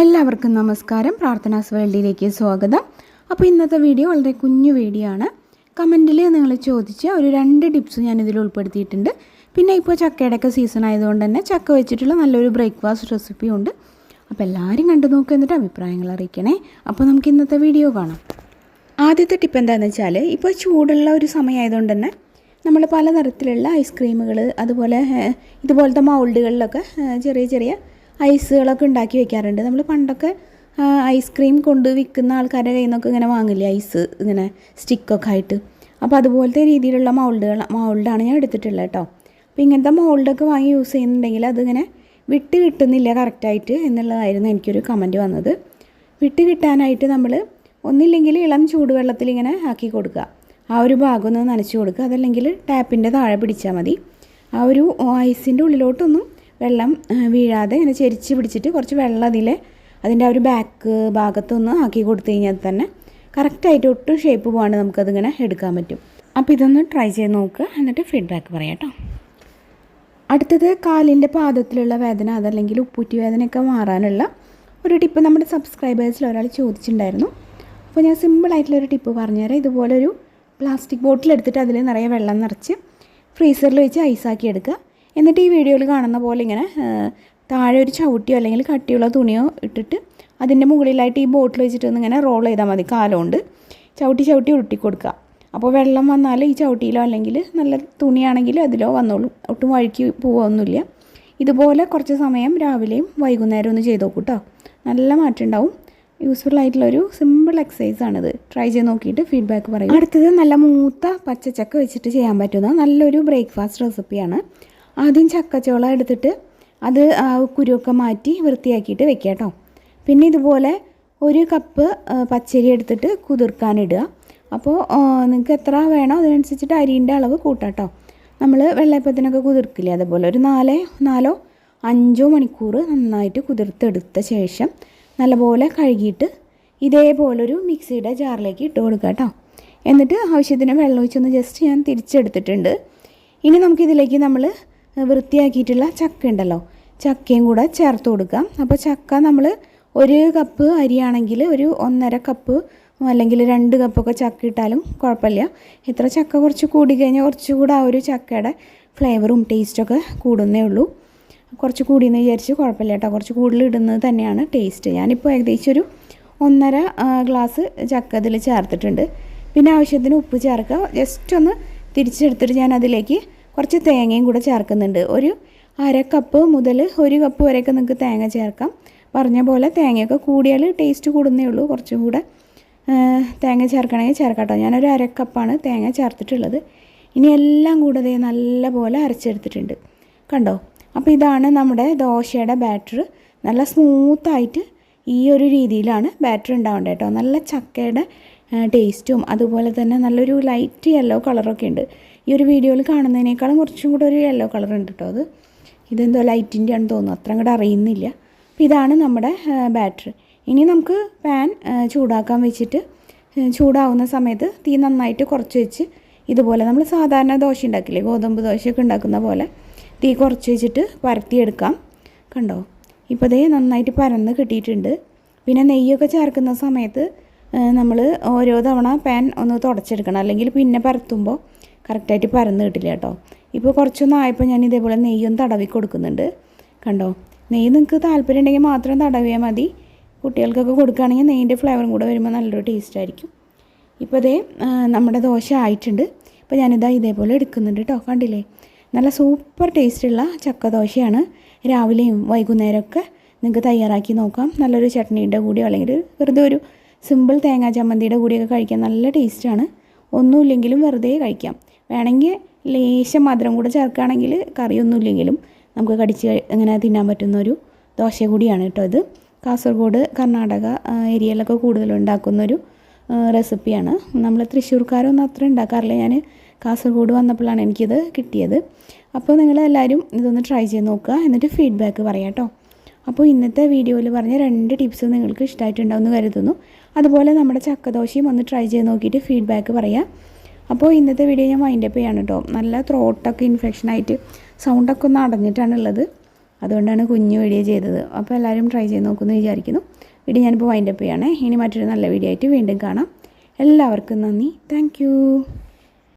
എല്ലാവർക്കും നമസ്കാരം. പ്രാർത്ഥനാസ് വേൾഡിലേക്ക് സ്വാഗതം. അപ്പോൾ ഇന്നത്തെ വീഡിയോ വളരെ കുഞ്ഞു വീഡിയോ ആണ്. കമന്റിൽ നിങ്ങൾ ചോദിച്ച ഒരു രണ്ട് ടിപ്സ് ഞാൻ ഇതിൽ ഉൾപ്പെടുത്തിയിട്ടുണ്ട്. പിന്നെ ഇപ്പോൾ ചക്കയുടെയൊക്കെ സീസൺ ആയതുകൊണ്ട് തന്നെ ചക്ക വെച്ചിട്ടുള്ള നല്ലൊരു ബ്രേക്ക്ഫാസ്റ്റ് റെസിപ്പി ഉണ്ട്. അപ്പോൾ എല്ലാവരും കണ്ടു നോക്കുക എന്നിട്ട് അഭിപ്രായങ്ങൾ അറിയിക്കണേ. അപ്പോൾ നമുക്ക് ഇന്നത്തെ വീഡിയോ കാണാം. ആദ്യത്തെ ടിപ്പ് എന്താണെന്ന് വെച്ചാൽ ഇപ്പോൾ ചൂടുള്ള ഒരു സമയമായതുകൊണ്ട് തന്നെ നമ്മൾ പലതരത്തിലുള്ള ഐസ്ക്രീമുകൾ അതുപോലെ ഇതുപോലത്തെ മൗൾഡുകളിലൊക്കെ ചെറിയ ചെറിയ ഐസുകളൊക്കെ ഉണ്ടാക്കി വെക്കാറുണ്ട്. നമ്മൾ പണ്ടൊക്കെ ഐസ്ക്രീം കൊണ്ട് വിൽക്കുന്ന ആൾക്കാരുടെ കയ്യിൽ നിന്നൊക്കെ ഇങ്ങനെ വാങ്ങില്ലേ ഐസ് ഇങ്ങനെ സ്റ്റിക്കൊക്കെ ആയിട്ട്. അപ്പോൾ അതുപോലത്തെ രീതിയിലുള്ള മൗൾഡുകൾ മൗൾഡാണ് ഞാൻ എടുത്തിട്ടുള്ളത് കേട്ടോ. അപ്പോൾ ഇങ്ങനത്തെ മൗൾഡൊക്കെ വാങ്ങി യൂസ് ചെയ്യുന്നുണ്ടെങ്കിൽ അതിങ്ങനെ വിട്ട് കിട്ടുന്നില്ല കറക്റ്റായിട്ട് എന്നുള്ളതായിരുന്നു എനിക്കൊരു കമന്റ് വന്നത്. വിട്ട് കിട്ടാനായിട്ട് നമ്മൾ ഒന്നില്ലെങ്കിൽ ഇളം ചൂടുവെള്ളത്തിൽ ഇങ്ങനെ ആക്കി കൊടുക്കുക. ആ ഒരു ഭാഗം ഒന്ന് നനച്ച് കൊടുക്കുക. അതല്ലെങ്കിൽ ടാപ്പിന്റെ താഴെ പിടിച്ചാൽ മതി. ആ ഒരു ഐസിന്റെ ഉള്ളിലോട്ടൊന്നും വെള്ളം വീഴാതെ ഇങ്ങനെ ചെരിച്ച് പിടിച്ചിട്ട് കുറച്ച് വെള്ളം അതിൽ അതിന്റെ ആ ഒരു ബാക്ക് ഭാഗത്തൊന്ന് ആക്കി കൊടുത്തു കഴിഞ്ഞാൽ തന്നെ കറക്റ്റായിട്ട് ഒട്ടും ഷേപ്പ് പോകാണ്ട് നമുക്കതിങ്ങനെ എടുക്കാൻ പറ്റും. അപ്പോൾ ഇതൊന്ന് ട്രൈ ചെയ്ത് നോക്കുക എന്നിട്ട് ഫീഡ്ബാക്ക് പറയാം കേട്ടോ. അടുത്തത് കാലിന്റെ പാദത്തിലുള്ള വേദന അതല്ലെങ്കിൽ ഉപ്പൂറ്റി വേദനയൊക്കെ മാറാനുള്ള ഒരു ടിപ്പ് നമ്മുടെ സബ്സ്ക്രൈബേഴ്സിൽ ഒരാൾ ചോദിച്ചിട്ടുണ്ടായിരുന്നു. അപ്പോൾ ഞാൻ സിമ്പിളായിട്ടുള്ളൊരു ടിപ്പ് പറഞ്ഞുതരാം ഇതുപോലൊരു പ്ലാസ്റ്റിക് ബോട്ടിൽ എടുത്തിട്ട് അതിൽ നിറയെ വെള്ളം നിറച്ച് ഫ്രീസറിൽ വെച്ച് ഐസാക്കി എടുക്കുക. എന്നിട്ട് ഈ വീഡിയോയിൽ കാണുന്ന പോലെ ഇങ്ങനെ താഴെ ഒരു ചവിട്ടിയോ അല്ലെങ്കിൽ കട്ടിയുള്ള തുണിയോ ഇട്ടിട്ട് അതിന്റെ മുകളിലായിട്ട് ഈ ബോട്ടിൽ വെച്ചിട്ട് ഒന്ന് ഇങ്ങനെ റോൾ ചെയ്താൽ മതി കാലുകൊണ്ട്. ചവിട്ടി ചവിട്ടി ഉരുട്ടി കൊടുക്കുക. അപ്പോൾ വെള്ളം വന്നാൽ ഈ ചവിട്ടിയിലോ അല്ലെങ്കിൽ നല്ല തുണിയാണെങ്കിൽ അതിലോ വന്നോളും. ഒട്ടും വഴുക്കി പോവുകയൊന്നുമില്ല ഇതുപോലെ കുറച്ച് സമയം രാവിലെയും വൈകുന്നേരവും ഒന്ന് ചെയ്ത് നോക്കൂ കേട്ടോ നല്ല മാറ്റം ഉണ്ടാവും. യൂസ്ഫുൾ ആയിട്ടുള്ളൊരു സിമ്പിൾ എക്സസൈസ് ആണിത്. ട്രൈ ചെയ്ത് നോക്കിയിട്ട് ഫീഡ്ബാക്ക് പറയും. അടുത്തത് നല്ല മൂത്ത പച്ചച്ചക്ക വെച്ചിട്ട് ചെയ്യാൻ പറ്റുന്ന നല്ലൊരു ബ്രേക്ക്ഫാസ്റ്റ് റെസിപ്പിയാണ് ആദ്യം ചക്കച്ചോള എടുത്തിട്ട് അത് ആ കുരുവൊക്കെ മാറ്റി വൃത്തിയാക്കിയിട്ട് വെക്കുക കേട്ടോ. പിന്നെ ഇതുപോലെ ഒരു കപ്പ് പച്ചരി എടുത്തിട്ട് കുതിർക്കാനിടുക അപ്പോൾ നിങ്ങൾക്ക് എത്ര വേണോ അതിനനുസരിച്ചിട്ട് അരിന്റെ അളവ് കൂട്ടാം കേട്ടോ. നമ്മൾ വെള്ളയപ്പത്തിനൊക്കെ കുതിർക്കില്ലേ അതുപോലെ ഒരു നാല് നാലോ അഞ്ചോ മണിക്കൂർ നന്നായിട്ട് കുതിർത്തെടുത്ത ശേഷം നല്ലപോലെ കഴുകിയിട്ട് ഇതേപോലൊരു മിക്സിയുടെ ജാറിലേക്ക് ഇട്ട് കൊടുക്കുക കേട്ടോ. എന്നിട്ട് ആവശ്യത്തിന് വെള്ളം ഒഴിച്ചൊന്ന് ജസ്റ്റ് ഞാൻ തിരിച്ചെടുത്തിട്ടുണ്ട്. ഇനി നമുക്കിതിലേക്ക് നമ്മൾ വൃത്തിയാക്കിയിട്ടുള്ള ചക്ക ഉണ്ടല്ലോ. ചക്കയും കൂടെ ചേർത്ത് കൊടുക്കാം. അപ്പോൾ ചക്ക നമ്മൾ ഒരു കപ്പ് അരിയാണെങ്കിൽ ഒരു ഒന്നര കപ്പ് അല്ലെങ്കിൽ രണ്ട് കപ്പൊക്കെ ചക്ക ഇട്ടാലും കുഴപ്പമില്ല. ഇത്ര ചക്ക കുറച്ച് കൂടി കഴിഞ്ഞാൽ കുറച്ചുകൂടെ ആ ഒരു ചക്കയുടെ ഫ്ലേവറും ടേസ്റ്റൊക്കെ കൂടുന്നേ ഉള്ളൂ. കുറച്ച് കൂടിയെന്ന് വിചാരിച്ച് കുഴപ്പമില്ല കേട്ടോ. കുറച്ച് കൂടുതൽ ഇടുന്നത് തന്നെയാണ് ടേസ്റ്റ് ഞാനിപ്പോൾ ഏകദേശം ഒരു ഒന്നര ഗ്ലാസ് ചക്ക അതിൽ ചേർത്തിട്ടുണ്ട്. പിന്നെ ആവശ്യത്തിന് ഉപ്പ് ചേർക്കുക. ജസ്റ്റ് ഒന്ന് തിരിച്ചെടുത്തിട്ട് ഞാൻ അതിലേക്ക് കുറച്ച് തേങ്ങയും കൂടെ ചേർക്കുന്നുണ്ട്. ഒരു അര കപ്പ് മുതൽ ഒരു കപ്പ് വരെയൊക്കെ നിങ്ങൾക്ക് തേങ്ങ ചേർക്കാം. പറഞ്ഞ പോലെ തേങ്ങയൊക്കെ കൂടിയാൽ ടേസ്റ്റ് കൂടുന്നേ ഉള്ളൂ. കുറച്ചും കൂടെ തേങ്ങ ചേർക്കണമെങ്കിൽ ചേർക്കാട്ടോ കേട്ടോ. ഞാനൊരു അര കപ്പാണ് തേങ്ങ ചേർത്തിട്ടുള്ളത്. ഇനി എല്ലാം കൂടെ നല്ല പോലെ അരച്ചെടുത്തിട്ടുണ്ട്. കണ്ടോ? അപ്പോൾ ഇതാണ് നമ്മുടെ ദോശയുടെ ബാറ്റർ നല്ല സ്മൂത്തായിട്ട് ഈ ഒരു രീതിയിലാണ് ബാറ്റർ ഉണ്ടാവേണ്ടത് കേട്ടോ. നല്ല ചക്കയുടെ ടേസ്റ്റും അതുപോലെ തന്നെ നല്ലൊരു ലൈറ്റ് യെല്ലോ കളറൊക്കെ ഉണ്ട്. ഈ ഒരു വീഡിയോയിൽ കാണുന്നതിനേക്കാളും കുറച്ചും കൂടെ ഒരു യെല്ലോ കളർ ഉണ്ട് കേട്ടോ അത്. ഇതെന്തോ ലൈറ്റിന്റെ ആണെന്ന് തോന്നുന്നു. അത്ര അങ്ങോട്ട് അറിയുന്നില്ല. അപ്പോൾ ഇതാണ് നമ്മുടെ ബാറ്ററി ഇനി നമുക്ക് പാൻ ചൂടാക്കാൻ വെച്ചിട്ട് ചൂടാവുന്ന സമയത്ത് തീ നന്നായിട്ട് കുറച്ച് വെച്ച് ഇതുപോലെ നമ്മൾ സാധാരണ ദോശ ഉണ്ടാക്കില്ലേ? ഗോതമ്പ് ദോശയൊക്കെ ഉണ്ടാക്കുന്ന പോലെ തീ കുറച്ച് വെച്ചിട്ട് പരത്തിയെടുക്കാം കണ്ടോ? ഇപ്പോൾ ദേ നന്നായിട്ട് പരന്ന് കിട്ടിയിട്ടുണ്ട്. പിന്നെ നെയ്യൊക്കെ ചേർക്കുന്ന സമയത്ത് നമ്മൾ ഓരോ തവണ പാൻ ഒന്ന് തുടച്ചെടുക്കണം. അല്ലെങ്കിൽ പിന്നെ പരത്തുമ്പോൾ കറക്റ്റായിട്ട് പരന്ന് കിട്ടില്ല കേട്ടോ. ഇപ്പോൾ കുറച്ചൊന്നും ആയപ്പോൾ ഞാൻ ഇതേപോലെ നെയ്യൊന്ന് തടവി കൊടുക്കുന്നുണ്ട്. കണ്ടോ? നെയ്യ് നിങ്ങൾക്ക് താല്പര്യം ഉണ്ടെങ്കിൽ മാത്രം തടവിയാൽ മതി. കുട്ടികൾക്കൊക്കെ കൊടുക്കുകയാണെങ്കിൽ നെയ്യിന്റെ ഫ്ലേവറും കൂടെ വരുമ്പോൾ നല്ലൊരു ടേസ്റ്റ് ആയിരിക്കും. ഇപ്പോൾ അതേ നമ്മുടെ ദോശ ആയിട്ടുണ്ട്. ഇപ്പോൾ ഞാനിതാ ഇതേപോലെ എടുക്കുന്നുണ്ട് കേട്ടോ. കണ്ടില്ലേ? നല്ല സൂപ്പർ ടേസ്റ്റുള്ള ചക്ക ദോശയാണ്. രാവിലെയും വൈകുന്നേരമൊക്കെ നിങ്ങൾക്ക് തയ്യാറാക്കി നോക്കാം. നല്ലൊരു ചട്നീന്റെ കൂടിയോ അല്ലെങ്കിൽ വെറുതെ ഒരു സിമ്പിൾ തേങ്ങാ ചമ്മന്തിയുടെ കൂടിയൊക്കെ കഴിക്കാൻ നല്ല ടേസ്റ്റാണ്. ഒന്നുമില്ലെങ്കിലും വെറുതെ കഴിക്കാം. വേണമെങ്കിൽ ലേശം മധുരം കൂടെ ചേർക്കുകയാണെങ്കിൽ കറിയൊന്നുമില്ലെങ്കിലും നമുക്ക് കടിച്ച് അങ്ങനെ തിന്നാൻ പറ്റുന്ന ഒരു ദോശ കൂടിയാണ് കേട്ടോ ഇത്. കാസർഗോഡ് കർണാടക ഏരിയയിലൊക്കെ കൂടുതൽ ഉണ്ടാക്കുന്നൊരു റെസിപ്പിയാണ്. നമ്മൾ തൃശ്ശൂർക്കാരൊന്നും അത്ര ഉണ്ടാക്കാറില്ല. ഞാൻ കാസർഗോഡ് വന്നപ്പോഴാണ് എനിക്കിത് കിട്ടിയത്. അപ്പോൾ നിങ്ങളെല്ലാവരും ഇതൊന്ന് ട്രൈ ചെയ്ത് നോക്കുക. എന്നിട്ട് ഫീഡ്ബാക്ക് പറയാം കേട്ടോ. അപ്പോൾ ഇന്നത്തെ വീഡിയോയിൽ പറഞ്ഞ രണ്ട് ടിപ്സ് നിങ്ങൾക്ക് ഇഷ്ടമായിട്ടുണ്ടാവുമെന്ന് കരുതുന്നു. അതുപോലെ നമ്മുടെ ചക്കദോശയും ഒന്ന് ട്രൈ ചെയ്ത് നോക്കിയിട്ട് ഫീഡ്ബാക്ക് പറയാം. അപ്പോൾ ഇന്നത്തെ വീഡിയോ ഞാൻ വൈൻഡപ്പ് ചെയ്യാണ് കേട്ടോ. നല്ല ത്രോട്ടൊക്കെ ഇൻഫെക്ഷനായിട്ട് സൗണ്ടൊക്കെ ഒന്ന് അടഞ്ഞിട്ടാണുള്ളത് അതുകൊണ്ടാണ് കുഞ്ഞു വീഡിയോ ചെയ്തത്. അപ്പോൾ എല്ലാവരും ട്രൈ ചെയ്ത് നോക്കുമെന്ന് വിചാരിക്കുന്നു. വീഡിയോ ഞാനിപ്പോൾ വൈൻഡപ്പ് ചെയ്യണേ. ഇനി മറ്റൊരു നല്ല വീഡിയോ ആയിട്ട് വീണ്ടും കാണാം. എല്ലാവർക്കും നന്ദി. താങ്ക്